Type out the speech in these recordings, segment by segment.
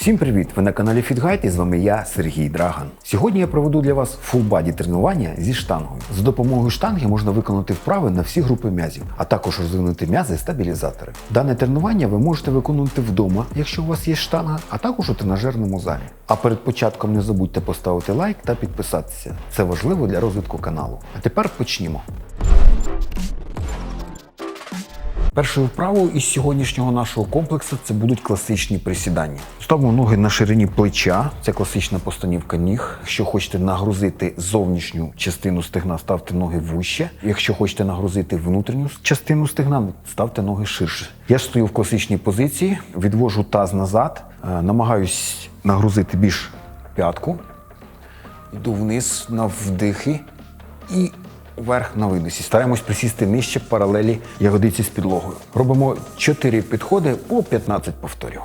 Всім привіт! Ви на каналі FitGuide і з вами я, Сергій Драган. Сьогодні я проведу для вас фулбаді тренування зі штангою. За допомогою штанги можна виконати вправи на всі групи м'язів, а також розвинути м'язи стабілізатори. Дане тренування ви можете виконувати вдома, якщо у вас є штанга, а також у тренажерному залі. А перед початком не забудьте поставити лайк та підписатися. Це важливо для розвитку каналу. А тепер почнімо. Першою вправою із сьогоднішнього нашого комплексу це будуть класичні присідання. Ставимо ноги на ширині плеча, це класична постанівка ніг. Якщо хочете нагрузити зовнішню частину стегна, ставте ноги вище. Якщо хочете нагрузити внутрішню частину стегна, ставте ноги ширше. Я ж стою в класичній позиції, відвожу таз назад, е, намагаюсь нагрузити більш п'ятку, йду вниз на вдихи і вверх на видосі. Стараємось присісти нижче паралелі ягодиці з підлогою. Робимо 4 підходи по 15 повторів.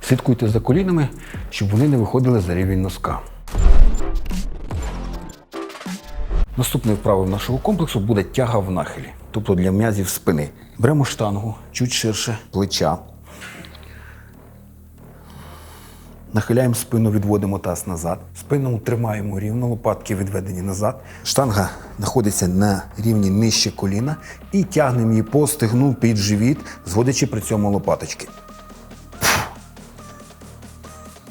Слідкуйте за колінами, щоб вони не виходили за рівень носка. Наступною вправою нашого комплексу буде тяга в нахилі, тобто для м'язів спини. Беремо штангу чуть ширше плеча. Нахиляємо спину, відводимо таз назад. Спину тримаємо рівно, лопатки відведені назад. Штанга знаходиться на рівні нижче коліна і тягнемо її по стегну під живіт, зводячи при цьому лопаточки.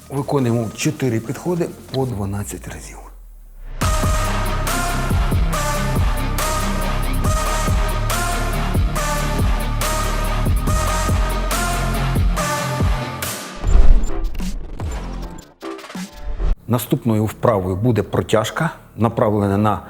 Виконуємо 4 підходи по 12 разів. Наступною вправою буде протяжка, направлена на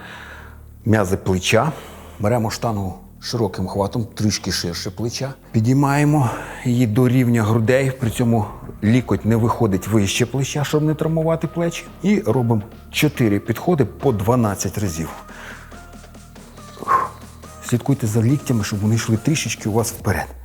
м'язи плеча. Беремо штангу широким хватом, трішки ширше плеча. Підіймаємо її до рівня грудей, при цьому лікоть не виходить вище плеча, щоб не травмувати плечі. І робимо 4 підходи по 12 разів. Слідкуйте за ліктями, щоб вони йшли трішечки у вас вперед.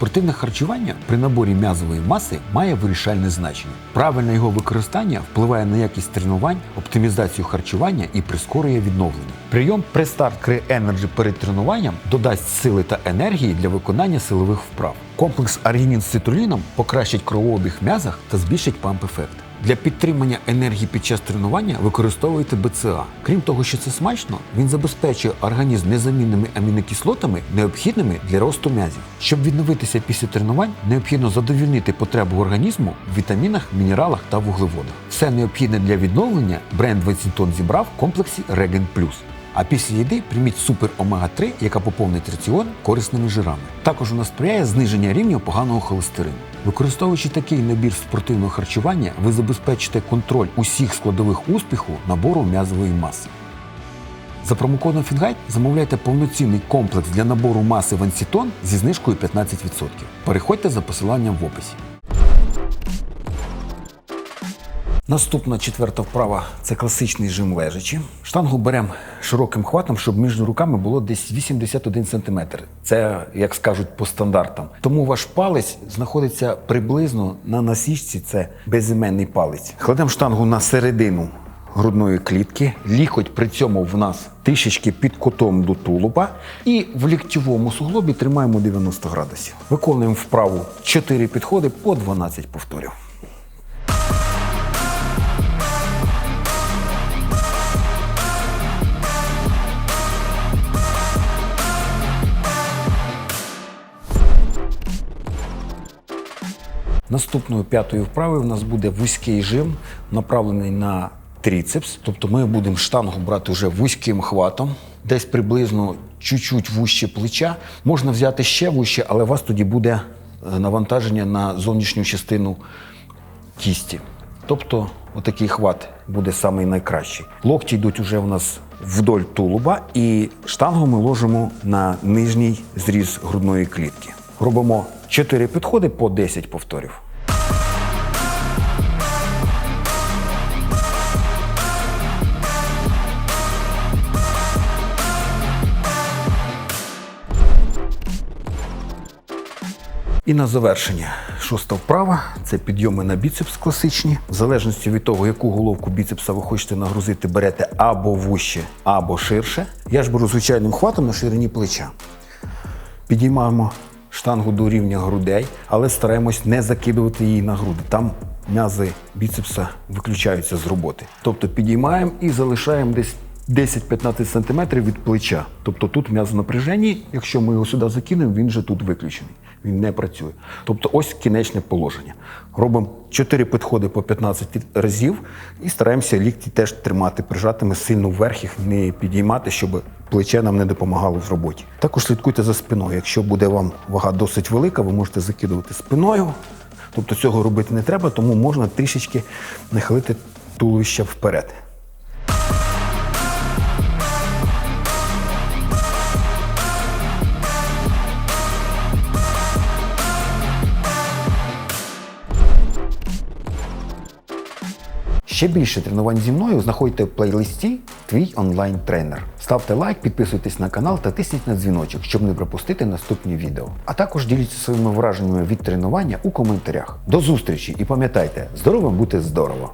Спортивне харчування при наборі м'язової маси має вирішальне значення. Правильне його використання впливає на якість тренувань, оптимізацію харчування і прискорює відновлення. Прийом Престарт Кри Енерджі перед тренуванням додасть сили та енергії для виконання силових вправ. Комплекс аргінін з цитуліном покращить кровообіг м'язах та збільшить памп-ефект. Для підтримання енергії під час тренування використовуйте БЦА. Крім того, що це смачно, він забезпечує організм незамінними амінокислотами, необхідними для росту м'язів. Щоб відновитися після тренувань, необхідно задовільнити потребу організму в вітамінах, мінералах та вуглеводах. Все необхідне для відновлення бренд Венсінтон зібрав в комплексі Regen Plus. А після їди прийміть супер омега 3 яка поповнить раціон корисними жирами. Також вона сприяє зниження рівня поганого холестерину. Використовуючи такий набір спортивного харчування, ви забезпечите контроль усіх складових успіху набору м'язової маси. За промокодом FitGuide замовляйте повноцінний комплекс для набору маси Вансітон зі знижкою 15%. Переходьте за посиланням в описі. Наступна четверта вправа це класичний жим лежачі. Штангу беремо широким хватом, щоб між руками було десь 81 см. Це, як скажуть, по стандартам. Тому ваш палець знаходиться приблизно на насічці, це безіменний палець. Кладемо штангу на середину грудної клітки. Лікоть при цьому в нас трішечки під кутом до тулуба. І в ліктьовому суглобі тримаємо 90 градусів. Виконуємо вправу 4 підходи по 12 повторів. Наступною п'ятою вправою в нас буде вузький жим, направлений на тріцепс. Тобто ми будемо штангу брати вже вузьким хватом, десь приблизно чуть-чуть вужче плеча. Можна взяти ще вужче, але у вас тоді буде е, навантаження на зовнішню частину кісті. Тобто, отакий хват буде самий найкращий. Локті йдуть уже у нас вдоль тулуба, і штангу ми ложимо на нижній зріз грудної клітки. Робимо 4 підходи по 10 повторів. І на завершення шоста вправа це підйоми на біцепс класичні. В залежності від того, яку головку біцепса ви хочете нагрузити, берете або вуще, або ширше. Я ж беру звичайним хватом на ширині плеча. Підіймаємо штангу до рівня грудей, але стараємось не закидувати її на груди. Там м'язи біцепса виключаються з роботи. Тобто підіймаємо і залишаємо десь 10-15 см від плеча. Тобто тут м'яз в якщо ми його сюди закинемо, він же тут виключений. Він не працює. Тобто ось кінечне положення. Робимо 4 підходи по 15 разів і стараємося лікті теж тримати прижатими сильно вверх, їх не підіймати, щоб плече нам не допомагало в роботі. Також слідкуйте за спиною. Якщо буде вам вага досить велика, ви можете закидувати спиною. Тобто цього робити не треба, тому можна трішечки нахилити туловище вперед. Ще більше тренувань зі мною знаходьте в плейлисті Твій онлайн-тренер. Ставте лайк, підписуйтесь на канал та тисніть на дзвіночок, щоб не пропустити наступні відео. А також діліться своїми враженнями від тренування у коментарях. До зустрічі і пам'ятайте, здоровим бути здорово!